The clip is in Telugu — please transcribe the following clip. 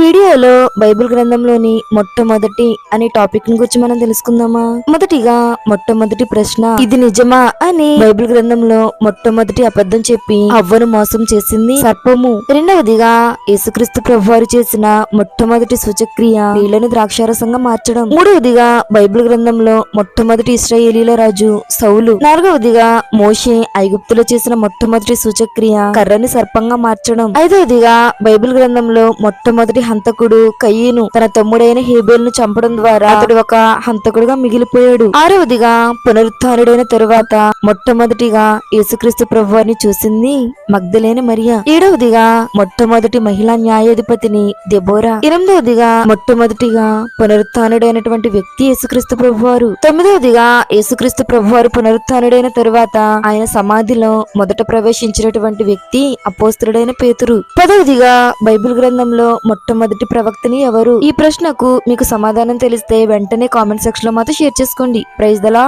వీడియోలో బైబిల్ గ్రంథంలోని మొట్టమొదటి అనే టాపిక్ని గురించి మనం తెలుసుకుందామా? మొదటిగా మొట్టమొదటి ప్రశ్న ఇది నిజమా అని బైబిల్ గ్రంథంలో మొట్టమొదటి అబద్ధం చెప్పి అవ్వను మోసం చేసింది సర్పము. రెండవదిగా యేసుక్రీస్తు ప్రభువారు చేసిన మొట్టమొదటి సూచక్రియ నీళ్ళను ద్రాక్షారసంగా మార్చడం. మూడవదిగా బైబిల్ గ్రంథంలో మొట్టమొదటి ఇస్రాయేలీల రాజు సౌలు. నాలుగవదిగా మోషే ఐగుప్తులో చేసిన మొట్టమొదటి సూచక్రియ కర్రని సర్పంగా మార్చడం. ఐదవదిగా బైబిల్ గ్రంథంలో మొట్టమొదటి హంతకుడు కయ్యను తన తమ్ముడైన హేబేల్ను చంపడం ద్వారా అతడు ఒక హంతకుడుగా మిగిలిపోయాడు. ఆరవదిగా పునరుత్డైన తరువాత మొట్టమొదటిగా యేసుక్రీస్తు ప్రభువారిని చూసింది మగ్ధలేని మరియా. ఏడవదిగా మొట్టమొదటి మహిళా న్యాయాధిపతిని దెబోరా. ఎనిమిదవదిగా మొట్టమొదటిగా పునరుత్డైనటువంటి వ్యక్తి యేసుక్రీస్తు ప్రభువారు. తొమ్మిదవదిగా యేసుక్రీస్తు ప్రభువారు పునరుత్డైన తరువాత ఆయన సమాధిలో మొదట ప్రవేశించినటువంటి వ్యక్తి అపోస్తుడైన పేతురు. పదవదిగా బైబిల్ గ్రంథంలో మొట్టమొదటి ప్రవక్తని ఎవరు? ఈ ప్రశ్నకు మీకు సమాధానం తెలిస్తే వెంటనే కామెంట్ సెక్షన్లో మాతో షేర్ చేసుకోండి. ప్రైజ్ దలా